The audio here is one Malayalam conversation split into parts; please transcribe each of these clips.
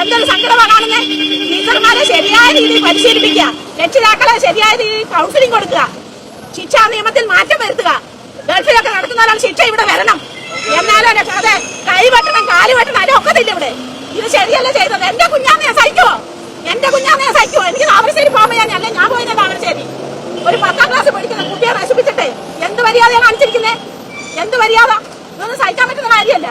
എന്തൊരു സങ്കടമാണ് കാണുന്നത് ടീച്ചർമാരെ ശരിയായ രീതിയിൽ പരിശീലിപ്പിക്കുക. രക്ഷിതാക്കളെ ശരിയായ രീതിയിൽ കൗൺസിലിംഗ് കൊടുക്കുക. ശിക്ഷാ നിയമത്തിൽ മാറ്റം വരുത്തുക. ഗൾഫിലൊക്കെ നടക്കുന്ന ശിക്ഷ ഇവിടെ വരണം. എന്നാലും അതെ കൈ വെട്ടണം കാൽ വെട്ടണം അതിന്റെ ഒക്കത്തില്ല ഇവിടെ. ഇത് ശരിയല്ല ചെയ്തത്? എന്റെ കുഞ്ഞാന്നെ സഹിക്കുമോ എന്റെ കുഞ്ഞാന്നെ സഹിക്കുമോ എനിക്ക് താമരശ്ശേരി പോകുമ്പോൾ ഞാൻ അല്ലെ ഞാൻ പോയത് താമരശ്ശേരി? ഒരു പത്താം ക്ലാസ് പഠിക്കുന്ന കുട്ടിയെ നശിപ്പിച്ചിട്ടേ. എന്ത് മര്യാദയാണ് കാണിച്ചിരിക്കുന്നത് എന്ത് മര്യാദ? ഇതൊന്നും സഹിക്കാൻ പറ്റുന്ന കാര്യമല്ല.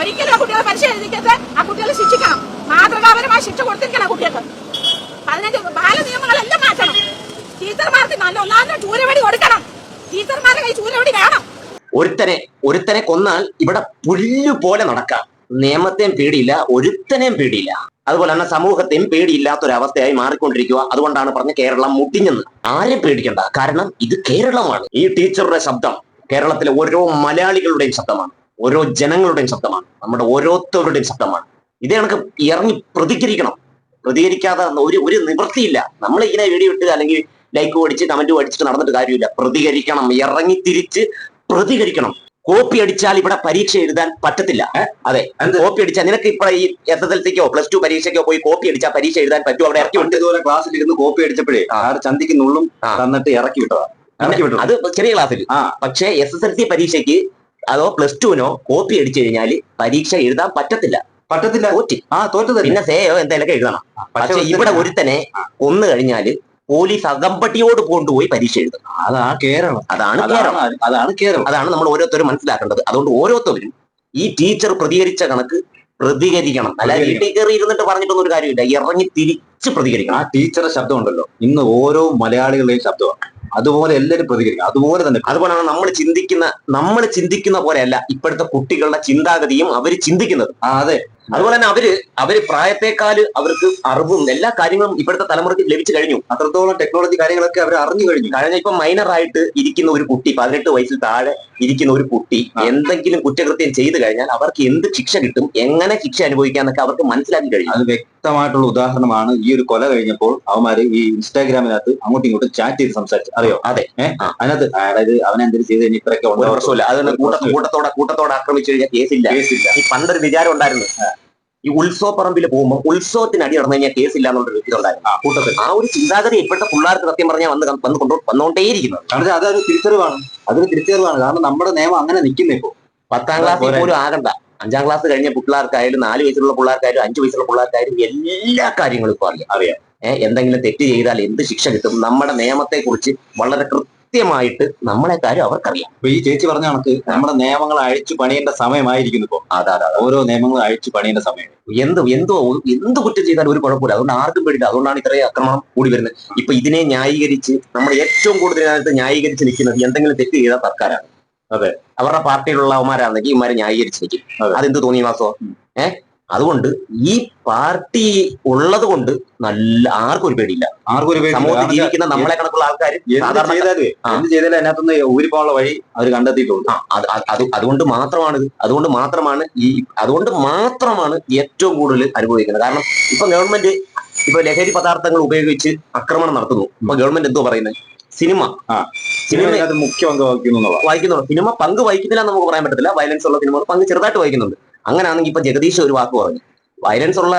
ഒരിക്കലും ആ കുട്ടികളെ പരിശീലിക്കരുത് ആ കുട്ടികളെ ശിക്ഷിക്കണം. മാതൃകാപരമായ ശിക്ഷ കൊടുത്തിരിക്കണം കുട്ടികൾക്ക്. പതിനഞ്ച് ബാല നിയമങ്ങളെല്ലാം മാറ്റണം. ടീച്ചർമാർക്ക് നല്ല ഒന്നാമത്തെ ചൂരവടി കൊടുക്കണം. ടീച്ചർമാരുടെ കൈ ചൂരവടി വേണം. ഒരുത്തനെ ഒരുത്തനെ കൊന്നാൽ ഇവിടെ പുല്ല് പോലെ നടക്കാം. നിയമത്തെയും പേടിയില്ല ഒരുത്തനെയും പേടിയില്ല. അതുപോലെ തന്നെ സമൂഹത്തെയും പേടിയില്ലാത്തൊരവസ്ഥയായി മാറിക്കൊണ്ടിരിക്കുക. അതുകൊണ്ടാണ് പറഞ്ഞ കേരളം മുട്ടിഞ്ഞെന്ന്. ആരെയും പേടിക്കണ്ട. കാരണം ഇത് കേരളമാണ്. ഈ ടീച്ചറുടെ ശബ്ദം കേരളത്തിലെ ഓരോ മലയാളികളുടെയും ശബ്ദമാണ്. ഓരോ ജനങ്ങളുടെയും ശബ്ദമാണ്. നമ്മുടെ ഓരോരുത്തരുടെയും ശബ്ദമാണ്. ഇതേ കണക്ക് ഇറങ്ങി പ്രതികരിക്കണം. പ്രതികരിക്കാതെ ഒരു ഒരു നിവൃത്തിയില്ല. നമ്മൾ ഇങ്ങനെ വീഡിയോ ഇട്ട് അല്ലെങ്കിൽ ലൈക്ക് അടിച്ച് കമന്റ് അടിച്ചിട്ട് നടന്നിട്ട് കാര്യമില്ല. പ്രതികരിക്കണം. ഇറങ്ങി തിരിച്ച് പ്രതികരിക്കണം. കോപ്പി അടിച്ചാൽ ഇവിടെ പരീക്ഷ എഴുതാൻ പറ്റത്തില്ല. അതെ. കോപ്പി അടിച്ചാൽ നിനക്ക് ഇപ്പൊ ഈ എസ് എസ് എൽ സിക്കോ പ്ലസ് ടു പരീക്ഷയ്ക്കോ പോയി കോപ്പി അടിച്ചാൽ പരീക്ഷ എഴുതാൻ പറ്റും. അവിടെ ഇറക്കി വിട്ടു. ഇതുപോലെ ക്ലാസ്സിൽ ഇരുന്ന് കോപ്പി അടിച്ചപ്പോഴേ ആറ് ചന്തിക്ക് നുള്ളും തന്നിട്ട് ഇറക്കി വിട്ടതാ. ഇറക്കി വിട്ടു. അത് ചെറിയ ക്ലാസ്സിൽ ആ. പക്ഷേ എസ് എസ് എൽ സി പരീക്ഷയ്ക്ക് അതോ പ്ലസ് ടുവിനോ കോപ്പി അടിച്ചു കഴിഞ്ഞാൽ പരീക്ഷ എഴുതാൻ പറ്റത്തില്ല. പറ്റത്തില്ല. തോറ്റി. ആ തോറ്റത് പിന്നെ സേയോ എന്തെങ്കിലുമൊക്കെ എഴുതണം. പക്ഷെ ഇവിടെ ഒരുത്തനെ ഒന്ന് കഴിഞ്ഞാൽ പോലീസ് അകമ്പട്ടിയോട് കൊണ്ടുപോയി പരീക്ഷ എഴുതും. അതാണ് കേരളം. അതാണ് കേരളം. അതാണ് കേരളം. അതാണ് നമ്മൾ ഓരോരുത്തരും മനസ്സിലാക്കേണ്ടത്. അതുകൊണ്ട് ഓരോരുത്തരും ഈ ടീച്ചർ പ്രതികരിച്ച കണക്ക് പ്രതികരിക്കണം. അല്ല വീട്ടിൽ കയറി ഇരുന്നിട്ട് പറഞ്ഞിട്ടൊന്നും ഒരു കാര്യമില്ല. ഇറങ്ങി തിരിച്ച് പ്രതികരിക്കണം. ആ ടീച്ചറുടെ ശബ്ദം ഉണ്ടല്ലോ. ഇന്ന് ഓരോ മലയാളികളുടെയും ശബ്ദമാണ്. അതുപോലെ എല്ലാവരും പ്രതികരിക്കും. അതുപോലെ തന്നെ അതുപോലെയാണ് നമ്മൾ ചിന്തിക്കുന്ന നമ്മൾ ചിന്തിക്കുന്ന പോലെയല്ല ഇപ്പോഴത്തെ കുട്ടികളുടെ ചിന്താഗതിയും അവർ ചിന്തിക്കുന്നത്. അതെ. അതുപോലെ തന്നെ അവർ അവർ പ്രായത്തെക്കാൾ അവർക്ക് അറിവും എല്ലാ കാര്യങ്ങളും ഇപ്പോഴത്തെ തലമുറയ്ക്ക് ലഭിച്ചു കഴിഞ്ഞു. അത്രത്തോളം ടെക്നോളജി കാര്യങ്ങളൊക്കെ അവർ അറിഞ്ഞു കഴിഞ്ഞു. കഴിഞ്ഞ ഇപ്പൊ മൈനറായിട്ട് ഇരിക്കുന്ന ഒരു കുട്ടി പതിനെട്ട് വയസ്സിൽ താഴെ ഇരിക്കുന്ന ഒരു കുട്ടി എന്തെങ്കിലും കുറ്റകൃത്യം ചെയ്തു കഴിഞ്ഞാൽ അവർക്ക് എന്ത് ശിക്ഷ കിട്ടും എങ്ങനെ ശിക്ഷ അനുഭവിക്കാന്നൊക്കെ അവർക്ക് മനസ്സിലാക്കി കഴിഞ്ഞു. അത് വ്യക്തമായിട്ടുള്ള ഉദാഹരണമാണ് ഈ ഒരു കൊല കഴിഞ്ഞപ്പോൾ അവന്മാര് ഈ ഇൻസ്റ്റാഗ്രാമിനകത്ത് അങ്ങോട്ടും ഇങ്ങോട്ടും ചാറ്റ് ചെയ്ത് സംസാരിച്ചു. അറിയോ? അതെ. അതിനകത്ത് അതായത് അവൻ എന്തെങ്കിലും ചെയ്ത് കഴിഞ്ഞാൽ ഇത്രയൊക്കെ. പ്രശ്നമില്ല അത്. കൂട്ടത്തോടെ കൂട്ടത്തോടെ ആക്രമിച്ചു കഴിഞ്ഞാൽ കേസില്ല കേസില്ല ഈ പണ്ടൊരു വിചാരം ഉണ്ടായിരുന്നു. ഈ ഉത്സവ പറമ്പിൽ പോകുമ്പോൾ ഉത്സവത്തിന് അടി നടന്നു കഴിഞ്ഞാൽ കേസില്ല എന്നുള്ളൊരു വ്യക്തി ഉണ്ടായിരുന്നു കൂട്ടത്തിൽ. ആ ഒരു ചിന്താഗതി ഇപ്പോഴത്തെ പിള്ളേർക്ക് സത്യം പറഞ്ഞാൽ വന്ന് വന്ന് കൊണ്ടു വന്നുകൊണ്ടേയിരിക്കുന്നത് അതൊരു തിരിച്ചറിവാണ്. അതൊരു തിരിച്ചറിവാണ്. കാരണം നമ്മുടെ നിയമം അങ്ങനെ നിൽക്കുന്നേ ഇപ്പോൾ പത്താം ക്ലാസ്. പോലും ആകണ്ട. അഞ്ചാം ക്ലാസ് കഴിഞ്ഞ പിള്ളേർക്കായാലും നാല് വയസ്സുള്ള പിള്ളേർക്കായാലും അഞ്ചു വയസ്സുള്ള പിള്ളേർക്കായാലും എല്ലാ കാര്യങ്ങളും ഇപ്പോൾ അറിയാം. അറിയാം. എന്തെങ്കിലും തെറ്റ് ചെയ്താൽ എന്ത് ശിക്ഷ കിട്ടും? നമ്മുടെ നിയമത്തെ കുറിച്ച് വളരെ കൃത്യമായിട്ട് നമ്മളെ കാര്യം അവർക്കറിയാം. ഇപ്പൊ ഈ ചേച്ചി പറഞ്ഞ കണക്ക് നമ്മുടെ നിയമങ്ങൾ അഴിച്ചു പണിയേണ്ട സമയമായിരിക്കുന്നു ഇപ്പോ. അതാ അതാ ഓരോ നിയമങ്ങൾ അഴിച്ചു പണിയേണ്ട സമയം. എന്ത് എന്തോ എന്ത് കുറ്റം ചെയ്താലും ഒരു കുഴപ്പമില്ല. അതുകൊണ്ട് ആർക്കും പേടില്ല അതുകൊണ്ടാണ് ഇത്രയും ആക്രമണം കൂടി വരുന്നത്. ഇപ്പൊ ഇതിനെ ന്യായീകരിച്ച് നമ്മൾ ഏറ്റവും കൂടുതൽ ഇതിനകത്ത് ന്യായീകരിച്ച് നിൽക്കുന്നത് എന്തെങ്കിലും തെറ്റ് ചെയ്ത സർക്കാരാണ്. അതെ. അവരുടെ പാർട്ടിയിലുള്ളവന്മാരാണെങ്കിൽ ഇമാരെ ന്യായീകരിച്ച് നിൽക്കും. അതെ. അതെന്ത് തോന്നി വാസോ ഏഹ് അതുകൊണ്ട് ഈ പാർട്ടി ഉള്ളത് കൊണ്ട് നല്ല ആർക്കും ഒരു പേടിയില്ല. ആർക്കും ഒരു പേടി സമൂഹത്തിൽ ജീവിക്കുന്ന നമ്മളെ കണക്കുള്ള ആൾക്കാർ സാധാരണ ചെയ്താലും അതിനകത്തുനിന്ന് ഊരിപ്പോകാനുള്ള വഴി അവർ കണ്ടെത്തിയിട്ടുള്ളൂ അതുകൊണ്ട് മാത്രമാണ് ഇത്. അതുകൊണ്ട് മാത്രമാണ് ഈ അതുകൊണ്ട് മാത്രമാണ് ഏറ്റവും കൂടുതൽ അനുഭവിക്കുന്നത്. കാരണം ഇപ്പൊ ഗവൺമെന്റ് ഇപ്പൊ ലഹരി പദാർത്ഥങ്ങൾ ഉപയോഗിച്ച് ആക്രമണം നടത്തുന്നു. ഇപ്പൊ ഗവൺമെന്റ് എന്തോ പറയുന്നത്? സിനിമ. സിനിമ മുഖ്യ പങ്ക് വഹിക്കുന്നു വഹിക്കുന്നുള്ളൂ സിനിമ പങ്ക് വഹിക്കുന്നില്ല നമുക്ക് പറയാൻ പറ്റത്തില്ല. വയലൻസ് ഉള്ള സിനിമകൾ പങ്ക് ചെറുതായിട്ട് വഹിക്കുന്നുണ്ട്. അങ്ങനെയാണെങ്കിൽ ഇപ്പൊ ജഗദീഷ് ഒരു വാക്ക് പറഞ്ഞു. വയലൻസ് ഉള്ള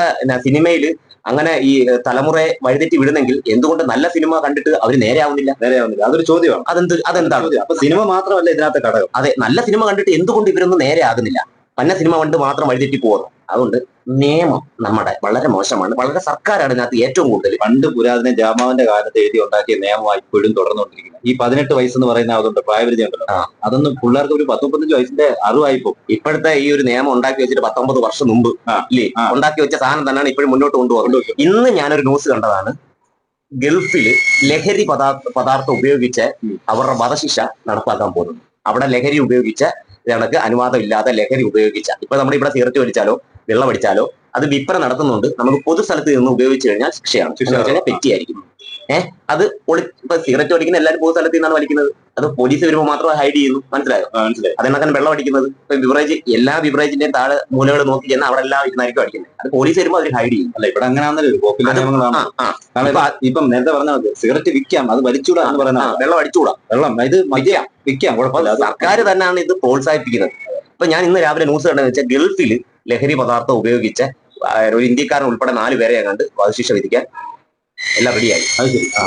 സിനിമയിൽ അങ്ങനെ ഈ തലമുറയെ വഴിതെറ്റി വിടുന്നെങ്കിൽ എന്തുകൊണ്ട് നല്ല സിനിമ കണ്ടിട്ട് അവർ നേരെ ആവുന്നില്ല? നേരെയാവുന്നില്ല അതൊരു ചോദ്യമാണ്. അതെന്ത് അതെന്താണ്. അപ്പൊ സിനിമ മാത്രമല്ല ഇതിനകത്ത് ഘടകം. അതെ നല്ല സിനിമ കണ്ടിട്ട് എന്തുകൊണ്ട് ഇവരൊന്നും നേരെ ആകുന്നില്ല? പന്ന സിനിമ കണ്ട് മാത്രം വഴിതെറ്റി പോകുന്നു അതുകൊണ്ട് നിയമം നമ്മുടെ വളരെ മോശമാണ്. വളരെ സർക്കാരാണ് ഇതിനകത്ത് ഏറ്റവും കൂടുതൽ പണ്ട് പുരാതന ജാമാവിന്റെ കാലത്ത് എഴുതി ഉണ്ടാക്കിയ നിയമമായി ഇപ്പോഴും തുടർന്നുകൊണ്ടിരിക്കുന്നത് ഈ പതിനെട്ട് വയസ്സെന്ന് പറയുന്ന അതുണ്ട് പ്രായപരിധി ഉണ്ടല്ലോ. അതൊന്നും പിള്ളേർക്ക് ഒരു പത്തൊമ്പത്തഞ്ച് വയസ്സിന്റെ അറിവായിപ്പോ ഇപ്പോഴത്തെ ഈ ഒരു നിയമം ഉണ്ടാക്കി വെച്ചിട്ട് പത്തൊമ്പത് വർഷം മുമ്പ് ഇല്ലേ? ഉണ്ടാക്കി വെച്ച സാധനം തന്നെയാണ് ഇപ്പോഴും മുന്നോട്ട് കൊണ്ടുപോകുന്നത്. ഇന്ന് ഞാനൊരു ന്യൂസ് കണ്ടതാണ്. ഗൾഫിൽ ലഹരി പദാർത്ഥ പദാർത്ഥം ഉപയോഗിച്ച്. അവരുടെ വധശിക്ഷ നടപ്പാക്കാൻ പോകുന്നു. അവിടെ ലഹരി ഉപയോഗിച്ച കണക്ക് അനുവാദം ഇല്ലാതെ ലഹരി ഉപയോഗിച്ച ഇപ്പൊ നമ്മുടെ ഇവിടെ സിഗരറ്റ് വലിച്ചാലോ വെള്ളമടിച്ചാലോ അത് വിപ്ര നടത്തുന്നുണ്ട്. നമുക്ക് പൊതു സ്ഥലത്ത് നിന്ന് ഉപയോഗിച്ചു കഴിഞ്ഞാൽ ശിക്ഷയാണ്. ശിക്ഷ. പെറ്റിയായിരിക്കും. ഏഹ്? അത് ഒളി ഇപ്പൊ സിഗരറ്റ് വലിക്കുന്ന എല്ലാവരും പൊതു സ്ഥലത്ത് നിന്നാണ് വലിക്കുന്നത്. അത് പോലീസ് വരുമ്പോൾ മാത്രം ഹൈഡ് ചെയ്യുന്നു. മനസ്സിലായോ? മനസ്സിലായി. അതെന്നൊക്കെ വെള്ളം അടിക്കുന്നത്. ഇപ്പൊ ബിവറേജ് എല്ലാ ബിവറേജിന്റെയും താഴെ മൂലകൾ നോക്കി ചെന്നാൽ അവിടെ എല്ലാം ഇരുന്നായിരിക്കും അടിക്കുന്നത്. അത് പോലീസ് വരുമ്പോൾ അവർ ഹൈഡ് ചെയ്യും. അല്ല ഇവിടെ അങ്ങനെ പോപ്പുലർ നിയമങ്ങളാണ്. ഇപ്പൊ നേരത്തെ പറഞ്ഞാൽ സിഗരറ്റ് വിൽക്കാം അത് വലിച്ചൂടാ എന്ന് പറയുന്നത് വെള്ളം അടിച്ചുകൂടാ വെള്ളം ഇത് മദ്യം വിൽക്കാം കുഴപ്പമില്ല സർക്കാർ തന്നെയാണ് ഇത് പ്രോത്സാഹിപ്പിക്കുന്നത്. ഇപ്പൊ ഞാൻ ഇന്ന് രാവിലെ ന്യൂസ് കണ്ടെന്ന് വെച്ചാൽ ഗൾഫിൽ ലഹരി പദാർത്ഥം ഉപയോഗിച്ച ഒരു ഇന്ത്യക്കാരൻ ഉൾപ്പെടെ നാല് പേരെ കണ്ട് വധശിക്ഷ വിധിക്കാൻ എല്ലാം റെഡിയായി അത് ശരി. ആ.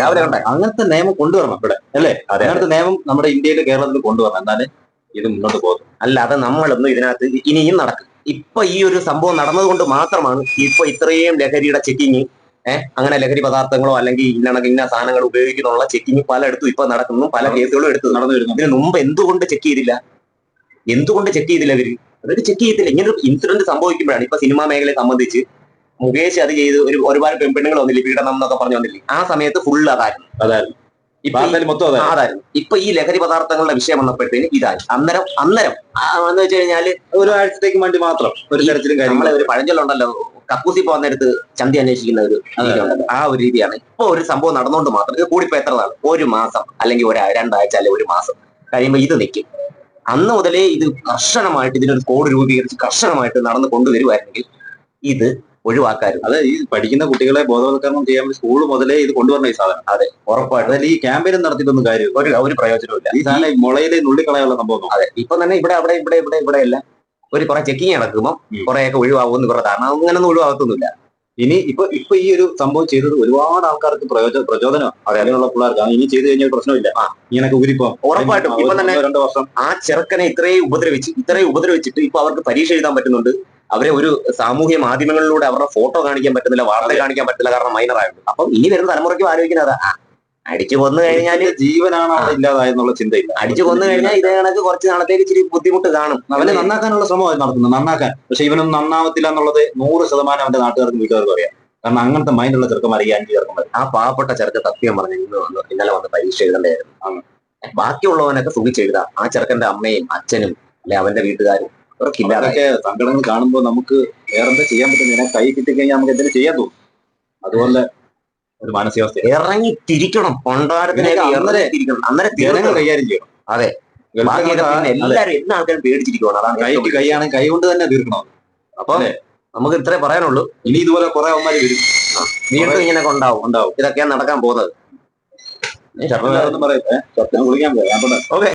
രാവിലെ കണ്ടേ അങ്ങനത്തെ നിയമം കൊണ്ടുവരണം ഇവിടെ അല്ലേ? അതെ അങ്ങനത്തെ നിയമം നമ്മുടെ ഇന്ത്യയിൽ കേരളത്തിൽ കൊണ്ടുവരണം. എന്നാലേ ഇത് മുന്നോട്ട് പോകും. അല്ലാതെ നമ്മളൊന്നും ഇതിനകത്ത് ഇനിയും നടക്കും. ഇപ്പൊ ഈ ഒരു സംഭവം നടന്നതുകൊണ്ട് മാത്രമാണ് ഇപ്പൊ ഇത്രയും ലഹരിയുടെ ചെക്കിങ് ഏഹ് അങ്ങനെ ലഹരി പദാർത്ഥങ്ങളോ അല്ലെങ്കിൽ ഇന്നണക്ക് ഇന്ന സാധനങ്ങൾ ഉപയോഗിക്കുന്നുള്ള ചെക്കിങ് പലയിടത്തും ഇപ്പൊ നടക്കുന്നു. പല കേസുകളും എടുത്ത് നടന്നു വരുന്നു. ഇതിന് മുമ്പ് എന്തുകൊണ്ട് ചെക്ക് ചെയ്തില്ല? എന്തുകൊണ്ട് ചെക്ക് ചെയ്തില്ല അവർ അവർ ചെക്ക് ചെയ്തില്ല ഇങ്ങനെ ഒരു ഇൻസിഡന്റ് സംഭവിക്കുമ്പോഴാണ് ഇപ്പൊ സിനിമാ മേഖലയെ സംബന്ധിച്ച് മുകേഷ് അത് ചെയ്ത് ഒരു ഒരുപാട് പെൺപെണ്ണുങ്ങൾ വന്നില്ലേ പീഡനം എന്നൊക്കെ പറഞ്ഞു വന്നില്ലേ? ആ സമയത്ത് ഫുൾ അതായിരുന്നു. അതായിരുന്നു. അതായിരുന്നു. ഇപ്പൊ ഈ ലഹരി പദാർത്ഥങ്ങളുടെ വിഷയം വന്നപ്പോഴത്തേന് ഇതായി. അന്നേരം അന്നേരം എന്ന് വെച്ച് കഴിഞ്ഞാൽ ഒരാഴ്ചത്തേക്ക് വേണ്ടി മാത്രം ഒരു തരത്തിലും നമ്മളെ ഒരു പഴഞ്ചൊല്ലുണ്ടല്ലോ കക്കൂസി പോകുന്നിടത്ത് ചന്തി അന്വേഷിക്കുന്ന ഒരു ആ ഒരു രീതിയാണ്. ഇപ്പൊ ഒരു സംഭവം നടന്നുകൊണ്ട് മാത്രം. ഇത് കൂടിപ്പോ എത്ര നാൾ ഒരു മാസം. അല്ലെങ്കിൽ ഒരു രണ്ടാഴ്ച അല്ലെങ്കിൽ ഒരു മാസം. കഴിയുമ്പോൾ ഇത് നിൽക്കും അന്ന് മുതലേ ഇത് കർശനമായിട്ട് ഇതിനൊരു കോഡ് രൂപീകരിച്ച് കർശനമായിട്ട് നടന്നു കൊണ്ടുവരുമായിരുന്നെങ്കിൽ ഇത് ഒഴിവാക്കായിരുന്നു. അത് ഈ പഠിക്കുന്ന കുട്ടികളെ ബോധവൽക്കരണം ചെയ്യാൻ സ്കൂൾ മുതലേ ഇത് കൊണ്ടുവരണം ഈ സാധനം. അതെ. ഉറപ്പായിട്ടും. അതിൽ ഈ ക്യാമ്പയിനും നടത്തിയിട്ടൊന്നും കാര്യമില്ല. ഒരു ഒരു പ്രയോജനമില്ല ഈ സാധനം മുളയിലെ നുള്ളിക്കളയുള്ള സംഭവം അതെ. ഇപ്പൊ തന്നെ ഇവിടെ അവിടെ ഇവിടെ ഇവിടെ ഇവിടെ എല്ലാം ഒരു കുറെ ചെക്കിങ് നടക്കുമ്പോൾ കുറെ കുറെയൊക്കെ ഒഴിവാകുമെന്ന് ഇവരുടെ ധാരണ അങ്ങനൊന്നും ഒഴിവാകത്തൊന്നുമില്ല ഇനി ഇപ്പൊ ഇപ്പൊ ഈ ഒരു സംഭവം ചെയ്തത് ഒരുപാട് ആൾക്കാർക്ക് പ്രയോജന പ്രചോദനം അറിയാനുള്ള പിള്ളേർക്ക്. ഇനി ചെയ്തു കഴിഞ്ഞാൽ പ്രശ്നമില്ല. ഇങ്ങനൊക്കെ ഉരിപ്പോ ഉറപ്പായിട്ടും. ഇപ്പൊ തന്നെ രണ്ടു വർഷം. ആ ചെറുക്കനെ ഇത്രയും ഉപദ്രവിച്ച് ഇത്രയും ഉപദ്രവിച്ചിട്ട് ഇപ്പൊ അവർക്ക് പരീക്ഷ എഴുതാൻ പറ്റുന്നുണ്ട്. അവരെ ഒരു സാമൂഹ്യ മാധ്യമങ്ങളിലൂടെ അവരുടെ ഫോട്ടോ കാണിക്കാൻ പറ്റുന്നില്ല വാർത്ത കാണിക്കാൻ പറ്റുന്നില്ല കാരണം മൈനർ ആയിരുന്നു അപ്പം ഇനി വരുന്ന തലമുറയ്ക്കും ആലോചിക്കുന്നത് അതാ. അടിച്ചു കൊന്നു കഴിഞ്ഞാൽ ജീവനാണ് അവിടെ ഇല്ലാതായെന്നുള്ള ചിന്തയില്ല. അടിച്ചു കൊന്നു കഴിഞ്ഞാൽ ഇതേ കണക്ക് കുറച്ച് നാളത്തേക്ക് ഇച്ചിരി ബുദ്ധിമുട്ട് കാണും. അവനെ നന്നാക്കാനുള്ള ശ്രമമായി നടത്തുന്നത് നന്നാക്കാൻ. പക്ഷെ ഇവനൊന്നും നന്നാവത്തില്ല എന്നുള്ളത് നൂറ് ശതമാനം അവന്റെ നാട്ടുകാർക്ക് വീട്ടുകാർക്ക് അറിയാം. കാരണം അങ്ങനത്തെ മൈൻഡുള്ള ചെറുക്കന്മാർ ഈ അഞ്ച് ചെറുക്കന്മാർ ആ പാവപ്പെട്ട ചെറുക്കൻ സത്യം പറഞ്ഞു ഇന്ന് വന്ന് ഇന്നലെ വന്ന് പരീക്ഷ എഴുതണ്ടായിരുന്നു. ബാക്കിയുള്ളവനൊക്കെ സുഖിച്ചെഴുതാം ആ ചെറുക്കന്റെ അമ്മയും അച്ഛനും അല്ലെ അവന്റെ വീട്ടുകാരും അവർക്ക് ഇല്ലാതെ അതൊക്കെ സങ്കടങ്ങൾ കാണുമ്പോൾ നമുക്ക് വേറെന്താ ചെയ്യാൻ പറ്റുന്നില്ല കൈ കിട്ടിക്കഴിഞ്ഞാൽ നമുക്ക് എന്തെങ്കിലും ചെയ്യാൻ തോന്നും. അതുപോലെ ഒരു മാനസികാവസ്ഥ. ഇറങ്ങി തിരിക്കണം. കൊണ്ടാരത്തിനെ അന്നേരം ജനങ്ങൾ. കൈകാര്യം ചെയ്യണം. അതെ. എല്ലാരും എല്ലാ ആൾക്കാരും പേടിച്ചിരിക്കുവാണ്. അതാണ് ഏറ്റവും കൈയാണെങ്കിൽ കൈ കൊണ്ട് തന്നെ തീർക്കണം അപ്പൊ നമുക്ക് ഇത്രേ പറയാനുള്ളൂ. ഇനി ഇതുപോലെ കുറെ അവന്മാര് വരും. വീണ്ടും ഇങ്ങനെ ഉണ്ടാവും ഉണ്ടാവും ഇതൊക്കെയാണ് നടക്കാൻ പോകുന്നത്. ഞാൻ കുളിക്കാൻ പോയാ. ഓക്കെ.